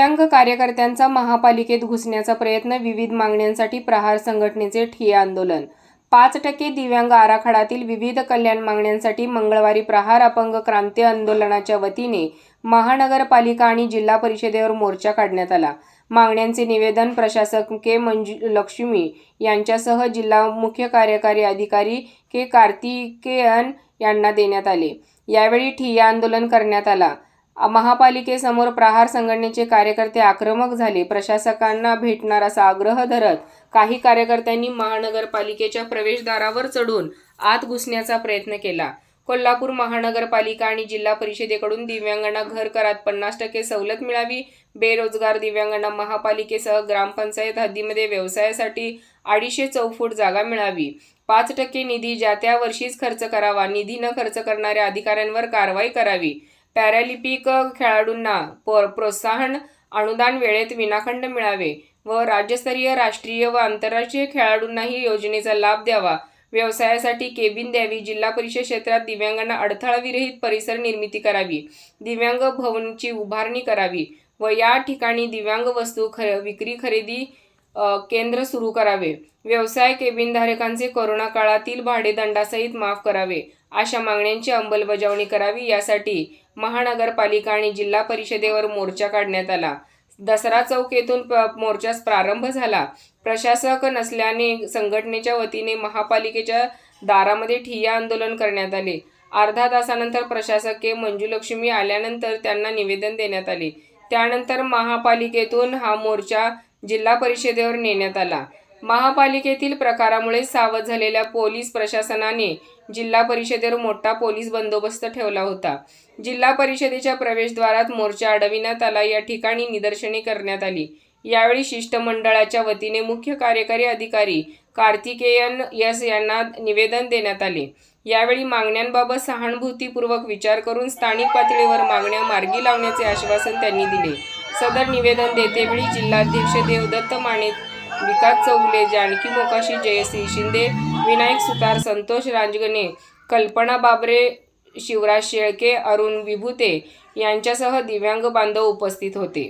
दिव्यांग कार्यकर्त्यांचा महापालिकेत घुसण्याचा प्रयत्न विविध मागण्यांसाठी प्रहार संघटनेचे ठिय्या आंदोलन. पाच टक्के दिव्यांग आराखड्यातील विविध कल्याण मागण्यांसाठी मंगळवारी प्रहार अपंग क्रांती आंदोलनाच्या वतीने महानगरपालिका आणि जिल्हा परिषदेवर मोर्चा काढण्यात आला. मागण्यांचे निवेदन प्रशासक के मंजू लक्ष्मी यांच्यासह जिल्हा मुख्य कार्यकारी अधिकारी के कार्तिकेयन यांना देण्यात आले. यावेळी ठिय्या आंदोलन करण्यात आला. महापालिकेसमोर प्रहार संघटनेचे कार्यकर्ते आक्रमक झाले. प्रशासकांना भेटणार असा आग्रह धरत काही कार्यकर्त्यांनी महानगरपालिकेच्या प्रवेशद्वारावर चढून आत घुसण्याचा प्रयत्न केला. कोल्हापूर महानगरपालिका आणि जिल्हा परिषदेकडून दिव्यांगांना घर करात पन्नास टक्के सवलत मिळावी बेरोजगार दिव्यांगांना महापालिकेसह ग्रामपंचायत हद्दीमध्ये व्यवसायासाठी अडीचशे चौफूट जागा मिळावी. पाच टक्के निधी ज्या त्या वर्षीच खर्च करावा निधी न खर्च करणाऱ्या अधिकाऱ्यांवर कारवाई करावी. पॅरालिम्पिक खेळाडूंना प प्रोत्साहन अनुदान वेळेत विनाखंड मिळावे व राज्यस्तरीय राष्ट्रीय व आंतरराष्ट्रीय खेळाडूंनाही योजनेचा लाभ द्यावा. व्यवसायासाठी केबिन द्यावी जिल्हा परिषद क्षेत्रात दिव्यांगांना अडथळाविरहित परिसर निर्मिती करावी दिव्यांग भवनची उभारणी करावी व या ठिकाणी दिव्यांग वस्तू ख विक्री खरेदी केंद्र सुरू करावे. व्यवसाय केबिनधारकांचे कोरोना काळातील भाडेदंडासहित माफ करावे अशा मागण्यांची अंमलबजावणी करावी. यासाठी महानगरपालिका आणि जिल्हा परिषदेवर मोर्चा काढण्यात आला. दसरा चौक येथून प- मोर्चास प्रारंभ झाला. प्रशासक नसल्याने संघटनेच्या वतीने महापालिकेच्या दारामध्ये ठिय्या आंदोलन करण्यात आले. अर्धा तासानंतर प्रशासकीय मंजुलक्ष्मी आल्यानंतर त्यांना निवेदन देण्यात आले. त्यानंतर महापालिकेतून हा मोर्चा जिल्हा परिषदेवर नेण्यात आला. महापालिकेतील प्रकारामुळे सावध झालेल्या पोलीस प्रशासनाने जिल्हा परिषदेवर मोठा पोलीस बंदोबस्त ठेवला होता. जिल्हा परिषदेच्या प्रवेशद्वारात मोर्चा अडविण्यात आला या ठिकाणी निदर्शने करण्यात आली. यावेळी शिष्टमंडळाच्या वतीने मुख्य कार्यकारी अधिकारी कार्तिकेयन यस यांना निवेदन देण्यात आले. यावेळी मागण्यांबाबत सहानुभूतीपूर्वक विचार करून स्थानिक पातळीवर मागण्या मार्गी लावण्याचे आश्वासन त्यांनी दिले. सदर निवेदन देतेवेळी जिल्हाध्यक्ष देवदत्त माने विकास चौगले जानकी मोकाशी जयश्री शिंदे विनायक सुतार संतोष रांजगणे कल्पना बाबरे शिवराज शेळके अरुण विभुते यांच्यासह दिव्यांग बांधव उपस्थित होते.